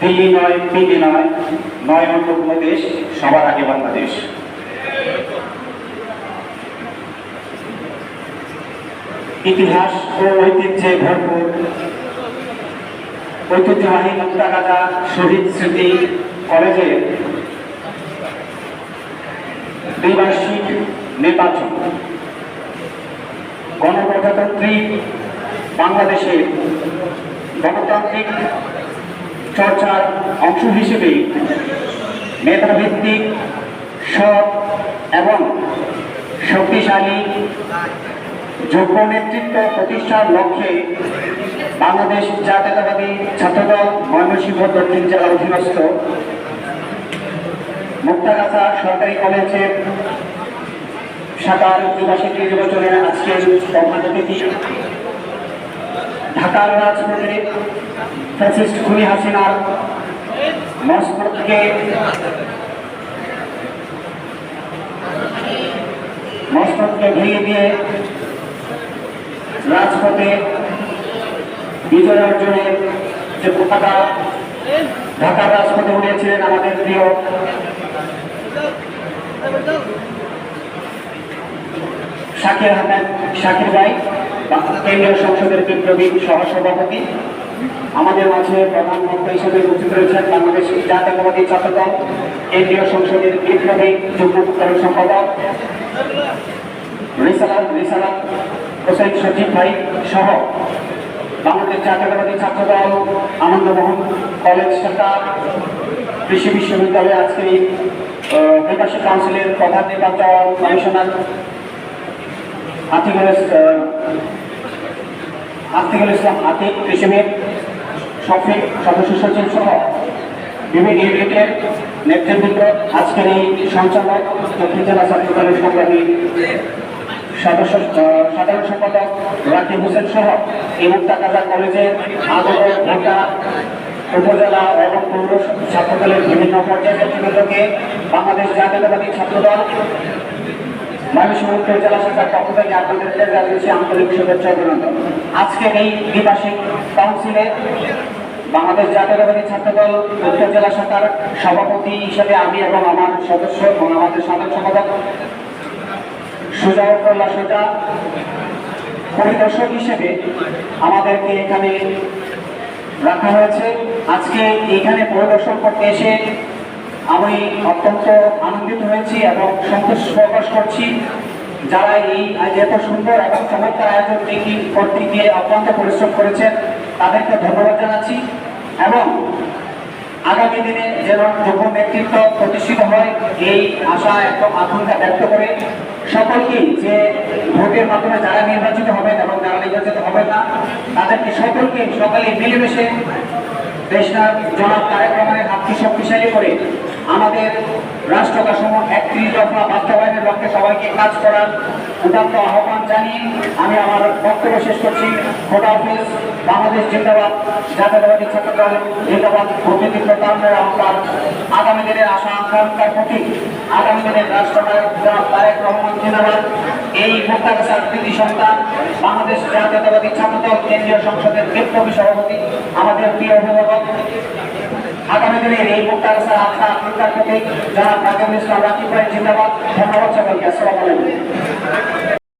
দিল্লি নয় দিল্লি নয় নয় অন্য কোনো দেশ, সবার আগে বাংলাদেশ। ইতিহাস ও ঐতিহ্যে ভরপুর। ঐতিহ্যবাহী মুক্তাগাজা, শহীদ স্মৃতি, কলেজে দ্বিবার্ষিক নির্বাচন। গণপ্রজাতন্ত্রী বাংলাদেশে গণতান্ত্রিক চর্চার অংশ হিসেবে মেধাভিত্তিক, সৎ এবং শক্তিশালী যোগ্য নেতৃত্ব প্রতিষ্ঠার লক্ষ্যে বাংলাদেশ জাতীয়তাবাদী ছাত্রদল ময়মনসিংহ দক্ষিণ জেলার অধীনস্থ মুক্তাগাছা সরকারি কলেজের শাখার দ্বিবার্ষিক নির্বাচনের আজকের প্রধান অতিথি। ঢাকার রাজপথে ফ্যাসিস্ট খুনি হাসিনার মসনদকে মসনদকে ভেঙে দিয়ে রাজপথে বিজয় অর্জনের যে পতাকা ঢাকার রাজপথে উড়িয়েছিলেন আমাদের প্রিয় শাকির আহমেদ, শাকির ভাই। কেন্দ্রীয় সংসদের বিপ্লবী সহসভাপতি। আমাদের মাঝে প্রধান বক্তা হিসেবে উপস্থিত রয়েছেন বাংলাদেশ জাতীয়তাবাদী ছাত্রদল, কেন্দ্রীয় সংসদের বিপ্লবী যুগ্ম সম্পাদক। রিসালাত রিসালাত হোসেন সচিব ভাই সহ বাংলাদেশ জাতীয়তাবাদী ছাত্রদল, আনন্দমোহন কলেজ শাখা, কৃষি বিশ্ববিদ্যালয়ে আজকে বিকাশী কাউন্সিলের প্রধান নির্বাচন কমিশনার আতিকুল ইস- আতিকুল ইসলাম আতিক কৃষিবিদ শফিক সদস্য সচিব সহ বিভিন্ন ইউনিটের নেতৃবৃন্দ, আজকের এই সঞ্চালক দক্ষিণ জেলা ছাত্র দলের সংগ্রামী সদস্য সাধারণ সম্পাদক রাকিব হোসেন সহ এই মুক্তাকাজা কলেজের আদর ঢাকা উপজেলা এবং পৌর ছাত্রদলের বিভিন্ন পর্যায়ের নেতৃবৃন্দকে বাংলাদেশ জাতীয়তাবাদী ছাত্রদল ময়মনসিংহ উত্তর জেলা শাখার পক্ষ থেকে আপনাদেরকে জানিয়েছি আন্তরিক শুভেচ্ছা আজকের এই দ্বিবার্ষিক কাউন্সিলে বাংলাদেশ জাতীয়তাবাদী ছাত্রদল উত্তর জেলা শাখার সভাপতি হিসেবে আমি এবং আমার সদস্য এবং আমাদের সাধারণ সম্পাদক সুজাউদ্দৌল্লা সোজা পরিদর্শক হিসেবে আমাদেরকে এখানে রাখা হয়েছে আজকে এখানে পরিদর্শন করতে এসে আমি অত্যন্ত আনন্দিত হয়েছি এবং সন্তোষ প্রকাশ করছি যারা এই এত সুন্দর এবং চমৎকার আয়োজন দেখি করতে গিয়ে অত্যন্ত পরিশ্রম করেছেন, তাদেরকে ধন্যবাদ জানাচ্ছি এবং আগামী দিনে যেন যুব নেতৃত্ব প্রতিষ্ঠিত হয় এই আশা এবং আকাঙ্ক্ষা ব্যক্ত করে সকলকেই যে ভোটের মাধ্যমে যারা নির্বাচিত হবেন এবং যারা নির্বাচিত হবেন না, তাদেরকে সকলকে সকালে মিলেমিশে দেশনাথ জনাব রহমানের হাতকে শক্তিশালী করে আমাদের রাষ্ট্র কাঠামো একত্রিশ দফা বাস্তবায়নের লক্ষ্যে সবাইকে কাজ করার উদাত্ত আহ্বান জানিয়ে আমি আমার বক্তব্য শেষ করছি। খোদা বাংলাদেশ জিন্দাবাদ। জাতীয়তাবাদী ছাত্রদল জিন্দাবাদ। প্রকৃতি প্রতারণের আহ্বান। আগামী দিনের আশা আকাঙ্ক্ষার প্রতীক। আগামী দিনের রাষ্ট্রনায়ক রহমান জিন্দাবাদ। এই মুক্তাগাছার কৃতি সন্তান বাংলাদেশ জাতীয়তাবাদী ছাত্রদল কেন্দ্রীয় সংসদের বিপ্লবী সভাপতি আমাদের প্রিয় অভিভাবক। আগামী দিনের এই মুক্তাগাছার আশা আকাঙ্ক্ষার প্রতীক জনাব রাকিবুল ইসলাম রাকিব ভাই জিন্দাবাদ। ধন্যবাদ সকলকে আসসালামু